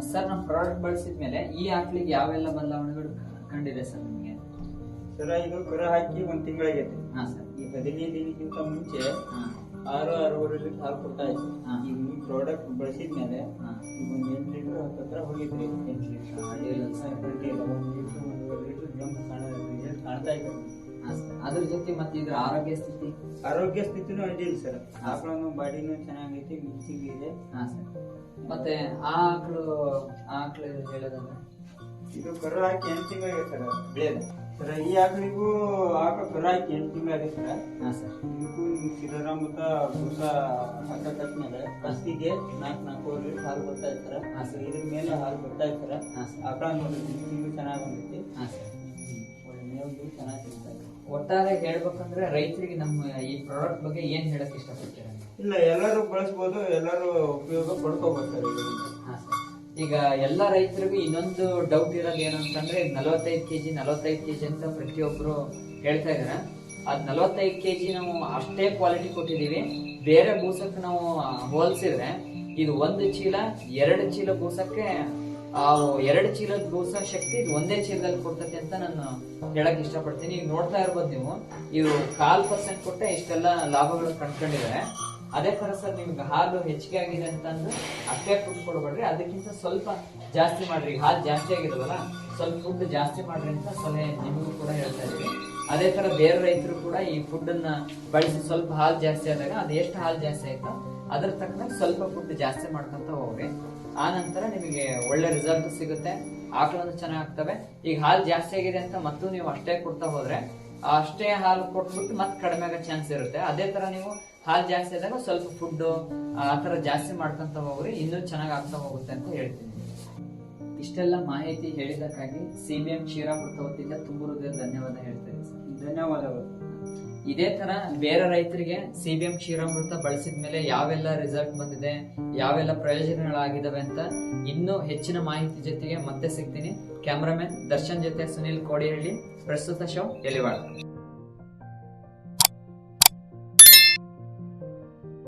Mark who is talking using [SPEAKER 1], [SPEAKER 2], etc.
[SPEAKER 1] Sir ನಮ್ಮ product ಬಳಸಿದ್ಮೇಲೆ ಈ ಆಪ್ಲಿಗೆ ಯಾವೆಲ್ಲ ಬದಲಾವಣೆಗಳು ಕಂಡಿದೆ ಸರ್ ನಿಮಗೆ?
[SPEAKER 2] ಸರ್ ಇದು ಕುರ ಹಾಕಿ ಒಂದು ತಿಂಗಳಾಗೈತೆ.
[SPEAKER 1] ಹಾ ಸರ್.
[SPEAKER 2] ಈ ಹದಿನೈದು ದಿನಕ್ಕಿಂತ ಮುಂಚೆ ಆರು ಆರೂವರೆ ಲೀಟರ್ ಹಾಲು ಕೊಡ್ತಾ ಇತ್ತು ಈ ಪ್ರಾಡಕ್ಟ್ ಬಳಸಿದ
[SPEAKER 1] ಮೇಲೆ
[SPEAKER 2] ಈಗ ಒಂದು ಎಂಟು ಲೀಟರ್ ಹತ್ರ ಹೋಗಿದ್ರಿ.
[SPEAKER 1] ಎಂಟು ಲೀಟರ್.
[SPEAKER 2] ಒಂದು ಒಂದ್ ಲೀಟರ್ ಒಂದೂವರೆ ಲೀಟರ್ ಜಂಪ್ ಕಾಣ ರಿಸಲ್ಟ್ ಕಾಣ್ತಾ ಇದೆ.
[SPEAKER 1] ಹಾ ಸರ್ ಅದ್ರ ಜೊತೆ ಮತ್ತೆ ಇದ್ರ ಆರೋಗ್ಯ ಸ್ಥಿತಿ?
[SPEAKER 2] ಆರೋಗ್ಯ ಸ್ಥಿತಿನೂ ಅಡ್ಡಿಲ್ಲ ಸರ್? ಆಕಳನು ಬಾಡಿನೂ ಚೆನ್ನಾಗೈತಿ ಮಿಕ್ಸಿಗೆ ಇದೆ
[SPEAKER 1] ಹಾ ಸರ್. ಮತ್ತೆ ಆ ಆಕಳು ಆ ಆಕಳು ಹೇಳೋದಂದ್ರೆ?
[SPEAKER 2] ಇದು ಕರು ಹಾಕಿ ಎಂಟು ತಿಂಗಳಿಗೆ ಸರ್ ಬೆಳೆದ ಸರ್ ಈ ಆಕಳಿಗೂ ಆಕಳು ಕರು ಹಾಕಿ ಎಂಟು ತಿಂಗಳಿಗೆ ಸರ್.
[SPEAKER 1] ಹಾ ಸರ್.
[SPEAKER 2] ಇದಕ್ಕೂ ಸಿದ್ದರಾಮತ ಹಾಕ ತಕ್ಕಮೇಲೆ ಫಸ್ಟಿಗೆ ನಾಲ್ಕು ನಾಲ್ಕು ಲೀಟರ್ ಹಾಲು ಬರ್ತಾ ಇರ್ತಾರೆ
[SPEAKER 1] ಹಾ, ಸರ್.
[SPEAKER 2] ಇದ್ರ ಮೇಲೆ ಹಾಲು ಬರ್ತಾ ಇರ್ತಾರೆ
[SPEAKER 1] ಹಾ ಸರ್.
[SPEAKER 2] ಆಕಳ ನೋಡಿ ಚೆನ್ನಾಗಿ ಬಂದೈತಿ.
[SPEAKER 1] ಹಾ ಸರ್.
[SPEAKER 2] ಚೆನ್ನಾಗಿ
[SPEAKER 1] ಒಟ್ಟಾರೆ ಹೇಳ್ಬೇಕಂದ್ರೆ ರೈತರಿಗೆ ನಮ್ಮ ಈ ಪ್ರಾಡಕ್ಟ್ ಬಗ್ಗೆ ಏನ್ ಹೇಳಕ್ ಇಷ್ಟಪಡ್ತೀರಾ?
[SPEAKER 2] ಇಲ್ಲ ಎಲ್ಲರೂ ಬಳಸ್ಬೋದು ಎಲ್ಲರೂ ಉಪಯೋಗ
[SPEAKER 1] ಪಡ್ಕೋಬರ್ತಾರೆ ಈಗ ಎಲ್ಲ ರೈತರಿಗೂ ಇನ್ನೊಂದು ಡೌಟ್ ಇರೋದು ಏನು ಅಂತಂದ್ರೆ ನಲವತ್ತೈದು ಕೆಜಿ ನಲವತ್ತೈದು ಕೆಜಿ ಅಂತ ಪ್ರತಿಯೊಬ್ರು ಹೇಳ್ತಾ ಇದಾರೆ. ಅದ್ ನಲವತ್ತೈದು ಕೆಜಿ ನಾವು ಅಷ್ಟೇ ಕ್ವಾಲಿಟಿ ಕೊಟ್ಟಿದೀವಿ ಬೇರೆ ಬೂಸಕ್ಕೆ ನಾವು ಹೋಲ್ಸಿದ್ರೆ ಇದು ಒಂದು ಚೀಲ ಎರಡು ಚೀಲ ಬೂಸಕ್ಕೆ ಆ ಎರಡು ಚೀಲದ ಬೂಸ ಶಕ್ತಿ ಇದು ಒಂದೇ ಚೀಲದಲ್ಲಿ ಕೊಡ್ತೈತೆ ಅಂತ ನಾನು ಹೇಳಕ್ ಇಷ್ಟಪಡ್ತೀನಿ. ಈಗ ನೋಡ್ತಾ ಇರ್ಬೋದು ನೀವು ಇವು ಕಾಲ್ ಪರ್ಸೆಂಟ್ ಕೊಟ್ಟೆ ಇಷ್ಟೆಲ್ಲ ಲಾಭಗಳು ಕಂಡ್ಕೊಂಡಿದ್ದಾರೆ ಅದೇ ಥರ ಸರ್, ನಿಮ್ಗೆ ಹಾಲು ಹೆಚ್ಚಿಗೆ ಆಗಿದೆ ಅಂತಂದ್ರೆ ಅಷ್ಟೇ ಫುಡ್ ಕೊಡಬೇಡ್ರಿ. ಅದಕ್ಕಿಂತ ಸ್ವಲ್ಪ ಜಾಸ್ತಿ ಮಾಡ್ರಿ. ಈಗ ಹಾಲು ಜಾಸ್ತಿ ಆಗಿದವಲ್ಲ, ಸ್ವಲ್ಪ ಫುಡ್ ಜಾಸ್ತಿ ಮಾಡ್ರಿ ಅಂತ ಸಲಹೆ ನಿಮಗೂ ಕೂಡ ಹೇಳ್ತಾ ಇದೀವಿ ಅದೇ ತರ ಬೇರೆ ರೈತರು ಕೂಡ ಈ ಫುಡ್ ಅನ್ನ ಬಳಸಿ ಸ್ವಲ್ಪ ಹಾಲು ಜಾಸ್ತಿ ಆದಾಗ ಅದು ಎಷ್ಟು ಹಾಲು ಜಾಸ್ತಿ ಆಯ್ತೋ ಅದ್ರ ತಕ್ಕನಾಗ ಸ್ವಲ್ಪ ಫುಡ್ ಜಾಸ್ತಿ ಮಾಡ್ಕೊತ ಹೋಗ್ರಿ. ಆ ನಂತರ ನಿಮಗೆ ಒಳ್ಳೆ ರಿಸಲ್ಟ್ ಸಿಗುತ್ತೆ. ಆಕಳನ್ನು ಚೆನ್ನಾಗಿ ಆಗ್ತವೆ. ಈಗ ಹಾಲು ಜಾಸ್ತಿ ಆಗಿದೆ ಅಂತ ಮತ್ತು ನೀವು ಅಷ್ಟೇ ಕೊಡ್ತಾ ಹೋದ್ರೆ, ಅಷ್ಟೇ ಹಾಲು ಕೊಟ್ಬಿಟ್ಟು ಮತ್ತೆ ಕಡಿಮೆ ಆಗೋ ಚಾನ್ಸ್ ಇರುತ್ತೆ. ಅದೇ ತರ ನೀವು ಹಾಲು ಜಾಸ್ತಿ ಆದಾಗ ಸ್ವಲ್ಪ ಫುಡ್ ಆ ತರ ಜಾಸ್ತಿ ಮಾಡ್ಕೊಂತ ಹೋಗ್ರಿ. ಇನ್ನೂ ಚೆನ್ನಾಗಿ ಆಗ್ತಾ ಹೋಗುತ್ತೆ ಅಂತ ಹೇಳ್ತೀನಿ. ಇಷ್ಟೆಲ್ಲ ಮಾಹಿತಿ ಹೇಳಿದಕ್ಕಾಗಿ ಸಿ ಬಿ ಎಂ ಕ್ಷೀರಾಮೃತ ವತಿಯಿಂದ ತುಂಬ ಹೃದಯ ಧನ್ಯವಾದ ಹೇಳ್ತೇನೆ ಸರ್.
[SPEAKER 2] ಧನ್ಯವಾದಗಳು.
[SPEAKER 1] ಇದೇ ತರ ಬೇರೆ ರೈತರಿಗೆ ಸಿ ಬಿ ಎಂ ಕ್ಷೀರಾಮೃತ ಬಳಸಿದ ಮೇಲೆ ಯಾವೆಲ್ಲ ರಿಸಲ್ಟ್ ಬಂದಿದೆ ಯಾವೆಲ್ಲ ಪ್ರಯೋಜನಗಳಾಗಿದ್ದಾವೆ ಅಂತ ಇನ್ನೂ ಹೆಚ್ಚಿನ ಮಾಹಿತಿ ಜೊತೆಗೆ ಮತ್ತೆ ಸಿಗ್ತೀನಿ. ಕ್ಯಾಮ್ರಾಮನ್ ದರ್ಶನ್ ಜೊತೆ ಸುನಿಲ್ ಕೋಡಿಹಳ್ಳಿ ಪ್ರಸ್ತುತ ಶೋ ಎಲಿವಾಳ.